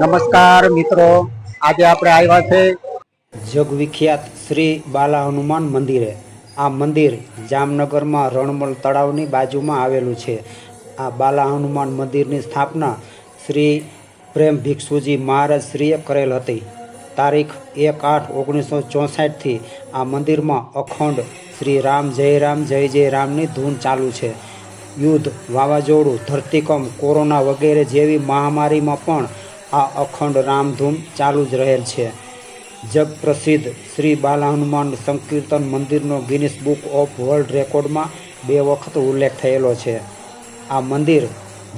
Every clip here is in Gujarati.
નમસ્કાર મિત્રો, આજે આપણે આવ્યા છે જગવિખ્યાત શ્રી બાલા હનુમાન મંદિરે. આ મંદિર જામનગરમાં રણમલ તળાવની બાજુમાં આવેલું છે. આ બાલા હનુમાન મંદિરની સ્થાપના શ્રી પ્રેમ ભિક્ષુજી મહારાજ શ્રીએ કરેલ હતી. તારીખ એક આઠ ઓગણીસો ચોસઠથી આ મંદિરમાં અખંડ શ્રી રામ જય રામ, જય જય રામની ધૂન ચાલુ છે. યુદ્ધ વાવાઝોડું, ધરતીકંપ, કોરોના વગેરે જેવી મહામારીમાં પણ આ અખંડ રામધૂમ ચાલુ જ રહેલ છે. જગ પ્રસિદ્ધ શ્રી બાલા હનુમાન સંકીર્તન મંદિરનો ગિનિસ બુક ઓફ વર્લ્ડ રેકોર્ડમાં બે વખત ઉલ્લેખ થયેલો છે. આ મંદિર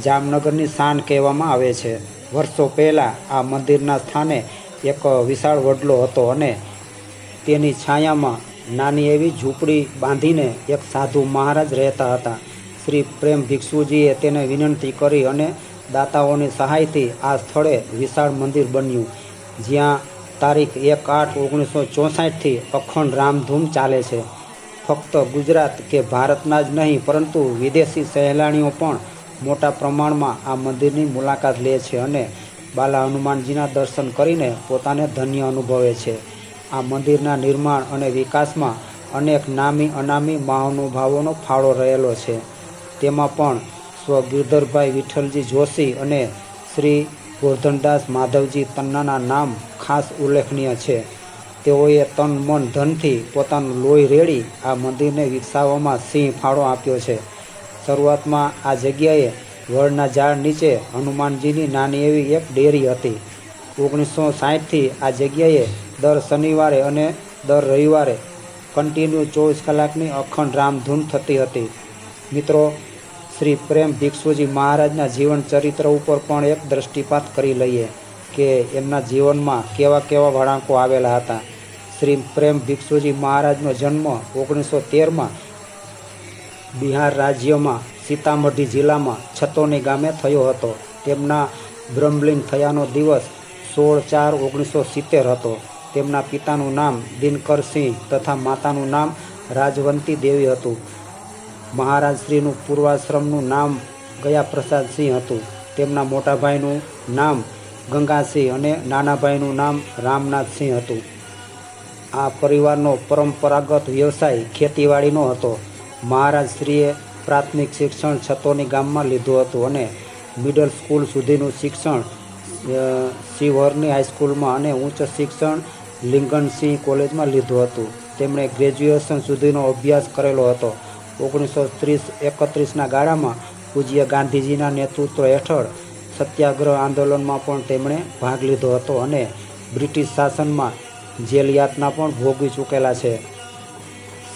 જામનગરની શાન કહેવામાં આવે છે. વર્ષો પહેલાં આ મંદિરના સ્થાને એક વિશાળ વડલો હતો અને તેની છાયામાં નાની એવી ઝૂંપડી બાંધીને એક સાધુ મહારાજ રહેતા હતા. શ્રી પ્રેમ ભિક્ષુજીએ તેને વિનંતી કરી અને દાતાઓની સહાયથી આ સ્થળે વિશાળ મંદિર બન્યું, જ્યાં તારીખ એક આઠ ઓગણીસો ચોસઠથી અખંડ રામધૂમ ચાલે છે. ફક્ત ગુજરાત કે ભારતના જ નહીં, પરંતુ વિદેશી સહેલાણીઓ પણ મોટા પ્રમાણમાં આ મંદિરની મુલાકાત લે છે અને બાલા હનુમાનજીના દર્શન કરીને પોતાને ધન્ય અનુભવે છે. આ મંદિરના નિર્માણ અને વિકાસમાં અનેક નામી અનામી મહાનુભાવોનો ફાળો રહેલો છે. તેમાં પણ સ્વ ગિરધરભાઈ વિઠ્ઠલજી જોશી અને શ્રી ગોરધનદાસ માધવજી તન્નાના નામ ખાસ ઉલ્લેખનીય છે. તેઓએ તન, મન, ધનથી પોતાનું લોહી રેડી આ મંદિરને વિકસાવવામાં સિંહ ફાળો આપ્યો છે. શરૂઆતમાં આ જગ્યાએ વડના ઝાડ નીચે હનુમાનજીની નાની એવી એક ડેરી હતી. ઓગણીસો સાહીઠથી આ જગ્યાએ દર શનિવારે અને દર રવિવારે કન્ટિન્યુ ચોવીસ કલાકની અખંડ રામધૂન થતી હતી. મિત્રો શ્રી પ્રેમ ભિક્ષુજી મહારાજના જીવન ચરિત્ર ઉપર પણ એક દ્રષ્ટિપાત કરી લઈએ કે એમના જીવનમાં કેવા કેવા વળાંકો આવેલા હતા. શ્રી પ્રેમ ભિક્ષુજી મહારાજનો જન્મ ઓગણીસો તેરમાં બિહાર રાજ્યમાં સીતામઢી જિલ્લામાં છતોની ગામે થયો હતો. તેમના બ્રહ્મલિંગ થયાનો દિવસ સોળ ચાર ઓગણીસો સિત્તેર હતો. તેમના પિતાનું નામ દિનકરસિંહ તથા માતાનું નામ રાજવંતી દેવી હતું. મહારાજ શ્રીનું પૂર્વાશ્રમનું નામ ગયા પ્રસાદસિંહ હતું. તેમના મોટા ભાઈનું નામ ગંગાસિંહ અને નાના ભાઈનું નામ રામનાથસિંહ હતું. આ પરિવારનો પરંપરાગત વ્યવસાય ખેતીવાડીનો હતો. મહારાજશ્રીએ પ્રાથમિક શિક્ષણ છતોની ગામમાં લીધું હતું અને મિડલ સ્કૂલ સુધીનું શિક્ષણ શિવહરની હાઈસ્કૂલમાં અને ઉચ્ચ શિક્ષણ લિંગનસિંહ કોલેજમાં લીધું હતું. તેમણે ગ્રેજ્યુએશન સુધીનો અભ્યાસ કરેલો હતો. ઓગણીસો ત્રીસ, એકત્રીસના ગાળામાં પૂજ્ય ગાંધીજીના નેતૃત્વ હેઠળ સત્યાગ્રહ આંદોલનમાં પણ તેમણે ભાગ લીધો હતો અને બ્રિટિશ શાસનમાં જેલ યાતના પણ ભોગવી ચૂકેલા છે.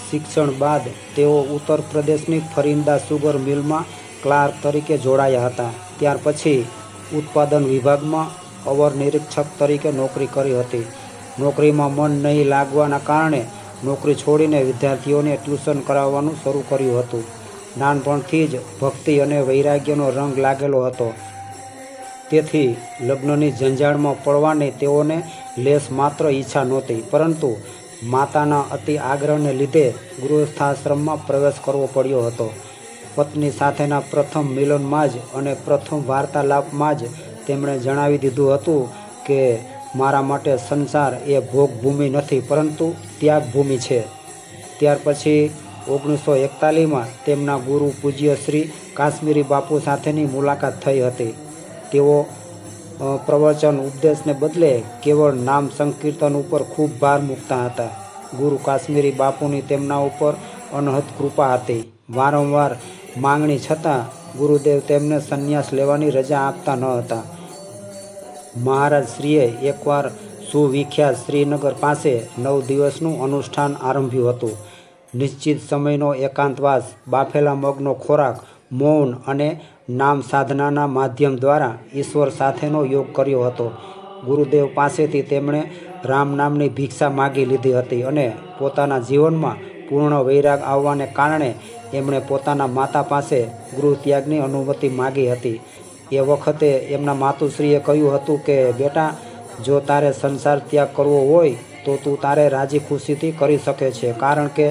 શિક્ષણ બાદ તેઓ ઉત્તર પ્રદેશની ફરિંદા સુગર મિલમાં ક્લાર્ક તરીકે જોડાયા હતા. ત્યાર પછી ઉત્પાદન વિભાગમાં અવર નિરીક્ષક તરીકે નોકરી કરી હતી. નોકરીમાં મન નહીં લાગવાના કારણે નોકરી છોડીને વિદ્યાર્થીઓને ટ્યુશન કરાવવાનું શરૂ કર્યું હતું. નાનપણથી જ ભક્તિ અને વૈરાગ્યનો રંગ લાગેલો હતો. તેથી લગ્નની જંજાળમાં પડવાની તેઓને લેશ માત્ર ઈચ્છા નહોતી, પરંતુ માતાના અતિ આગ્રહને લીધે ગૃહસ્થાશ્રમમાં પ્રવેશ કરવો પડ્યો હતો. પત્ની સાથેના પ્રથમ મિલનમાં જ અને પ્રથમ વાર્તાલાપમાં જ તેમણે જણાવી દીધું હતું કે, મારા માટે સંસાર એ ભોગભૂમિ નથી, પરંતુ ત્યાગભૂમિ છે. ત્યાર પછી ઓગણીસો એકતાલીસમાં તેમના ગુરુ પૂજ્ય શ્રી કાશ્મીરી બાપુ સાથેની મુલાકાત થઈ હતી. તેઓ પ્રવચન ઉપદેશને બદલે કેવળ નામ સંકીર્તન ઉપર ખૂબ ભાર મૂકતા હતા. ગુરુ કાશ્મીરી બાપુની તેમના ઉપર અનહદ કૃપા હતી. વારંવાર માંગણી છતાં ગુરુદેવ તેમને સંન્યાસ લેવાની રજા આપતા ન હતા. મહારાજ શ્રીએ એકવાર સુવિખ્યાત શ્રીનગર પાસે નવ દિવસનું અનુષ્ઠાન આરંભ્યું હતું. નિશ્ચિત સમયનો એકાંતવાસ, બાફેલા મગનો ખોરાક, મૌન અને નામ સાધનાના માધ્યમ દ્વારા ઈશ્વર સાથેનો યોગ કર્યો હતો. ગુરુદેવ પાસેથી તેમણે રામ નામની ભિક્ષા માગી લીધી હતી અને પોતાના જીવનમાં પૂર્ણ વૈરાગ આવવાને કારણે એમણે પોતાના માતા પાસે ગૃહ ત્યાગની અનુમતિ માગી હતી. એ વખતે એમના માતુશ્રીએ કહ્યું હતું કે, બેટા જો તારે સંસાર ત્યાગ કરવો હોય, તો તું તારે રાજી ખુશીથી કરી શકે છે. કારણ કે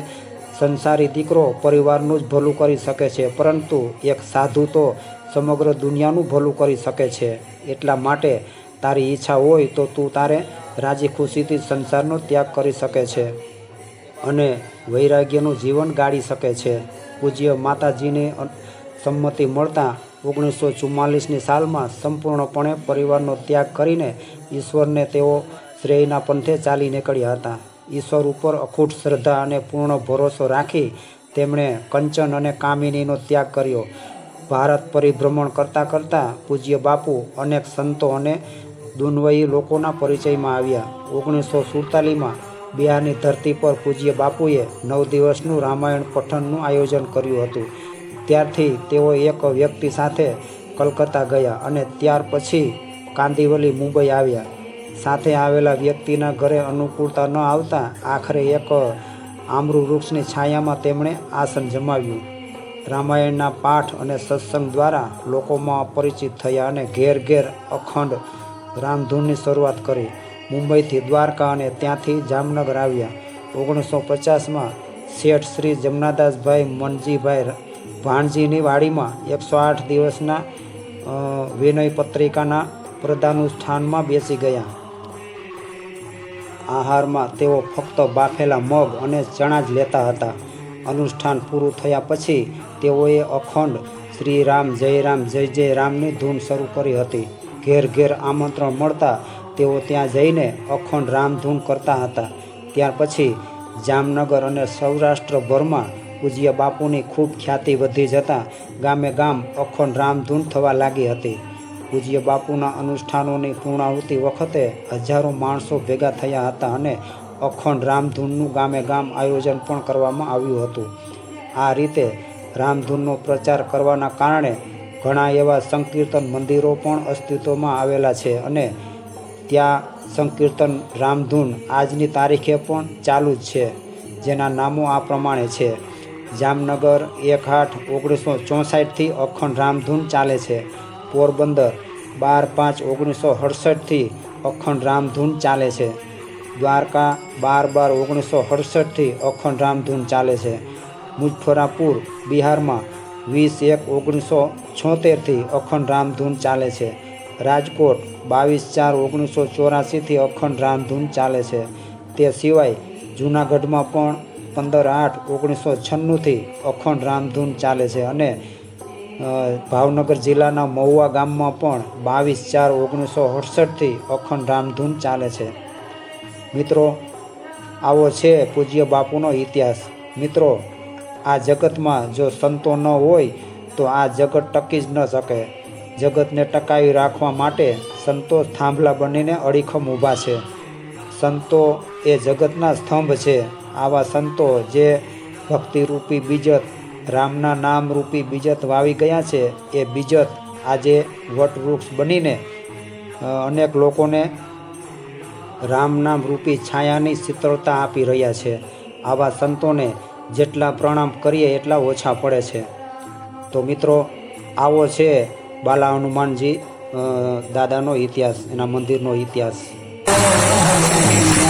સંસારી દીકરો પરિવારનું જ ભલું કરી શકે છે, પરંતુ એક સાધુ તો સમગ્ર દુનિયાનું ભલું કરી શકે છે. એટલા માટે તારી ઈચ્છા હોય, તો તું તારે રાજી ખુશીથી સંસારનો ત્યાગ કરી શકે છે અને વૈરાગ્યનું જીવન ગાળી શકે છે. પૂજ્ય માતાજીને સંમતિ મળતા ઓગણીસો ચુમ્માલીસની સાલમાં સંપૂર્ણપણે પરિવારનો ત્યાગ કરીને ઈશ્વરને તેઓ શ્રેયના પંથે ચાલી નીકળ્યા હતા. ઈશ્વર ઉપર અખૂટ શ્રદ્ધા અને પૂર્ણ ભરોસો રાખી તેમણે કંચન અને કામિનીનો ત્યાગ કર્યો. ભારત પરિભ્રમણ કરતાં કરતાં પૂજ્ય બાપુ અનેક સંતો અને દુન્વયી લોકોના પરિચયમાં આવ્યા. ઓગણીસો સુડતાલીસમાં બિહારની ધરતી પર પૂજ્ય બાપુએ નવ દિવસનું રામાયણ પઠનનું આયોજન કર્યું હતું. ત્યારથી તેઓ એક વ્યક્તિ સાથે કલકત્તા ગયા અને ત્યાર પછી કાંદીવલી, મુંબઈ આવ્યા. સાથે આવેલા વ્યક્તિના ઘરે અનુકૂળતા ન આવતા આખરે એક આમરૂ વૃક્ષની છાયામાં તેમણે આસન જમાવ્યું. રામાયણના પાઠ અને સત્સંગ દ્વારા લોકોમાં પરિચિત થયા અને ઘેર ઘેર અખંડ રામધૂનની શરૂઆત કરી. મુંબઈથી દ્વારકા અને ત્યાંથી જામનગર આવ્યા. ઓગણીસો પચાસમાં શેઠ શ્રી જમનાદાસભાઈ મનજીભાઈ ભાણજીની વાડીમાં એકસો આઠ દિવસના વિનય પત્રિકાના પ્રદાનુષ્ઠાનમાં બેસી ગયા. આહારમાં તેઓ ફક્ત બાફેલા મગ અને ચણા જ લેતા હતા. અનુષ્ઠાન પૂરું થયા પછી તેઓએ અખંડ શ્રી રામ જય રામ જય જય રામની ધૂન શરૂ કરી હતી. ઘેર ઘેર આમંત્રણ મળતા તેઓ ત્યાં જઈને અખંડ રામધૂન કરતા હતા. ત્યાર પછી જામનગર અને સૌરાષ્ટ્રભરમાં પૂજ્ય બાપુની ખૂબ ખ્યાતિ વધી જતાં ગામે ગામ અખંડ રામધૂન થવા લાગી હતી. પૂજ્ય બાપુના અનુષ્ઠાનોની પૂર્ણાહુતિ વખતે હજારો માણસો ભેગા થયા હતા અને અખંડ રામધૂનનું ગામે ગામ આયોજન પણ કરવામાં આવ્યું હતું. આ રીતે રામધૂનનો પ્રચાર કરવાના કારણે ઘણા એવા સંકીર્તન મંદિરો પણ અસ્તિત્વમાં આવેલા છે અને ત્યાં સંકીર્તન રામધૂન આજની તારીખે પણ ચાલુ જ છે. જેના નામો આ પ્રમાણે છે. જામનગર એક આઠ ઓગણીસો ચોસાઠથી અખંડ રામધૂન ચાલે છે. પોરબંદર બાર પાંચ ઓગણીસો અડસઠથી અખંડ રામધૂન ચાલે છે. દ્વારકા બાર બાર ઓગણીસો અડસઠથી અખંડ રામધૂન ચાલે છે. મુજફરાપુર બિહારમાં વીસ એક ઓગણીસો છોતેરથી અખંડ રામધૂન ચાલે છે. રાજકોટ બાવીસ ચાર ઓગણીસો ચોરાસીથી અખંડ રામધૂન ચાલે છે. તે સિવાય જૂનાગઢમાં પણ પંદર આઠ ઓગણીસો છન્નુંથી અખંડ રામધૂન ચાલે છે અને ભાવનગર જિલ્લાના મહુવા ગામમાં પણ બાવીસ ચાર ઓગણીસો સડસઠથી અખંડ રામધૂન ચાલે છે. મિત્રો, આવો છે પૂજ્ય બાપુનો ઇતિહાસ. મિત્રો, આ જગતમાં જો સંતો ન હોય, તો આ જગત ટકી જ ન શકે. જગતને ટકાવી રાખવા માટે સંતો થાંભલા બનીને અડીખમ ઊભા છે. સંતો એ જગતના સ્તંભ છે. આવા સંતો જે ભક્તિરૂપી બીજત, રામના નામ રૂપી બીજત વાવી ગયા છે, એ બીજત આજે વટવૃક્ષ બનીને અનેક લોકોને રામ નામ રૂપી છાયાની શીતળતા આપી રહ્યા છે. આવા સંતોને જેટલા પ્રણામ કરીએ એટલા ઓછા પડે છે. તો મિત્રો, આવો છે બાલા હનુમાનજી દાદાનો ઇતિહાસ, એના મંદિરનો ઇતિહાસ. Oh,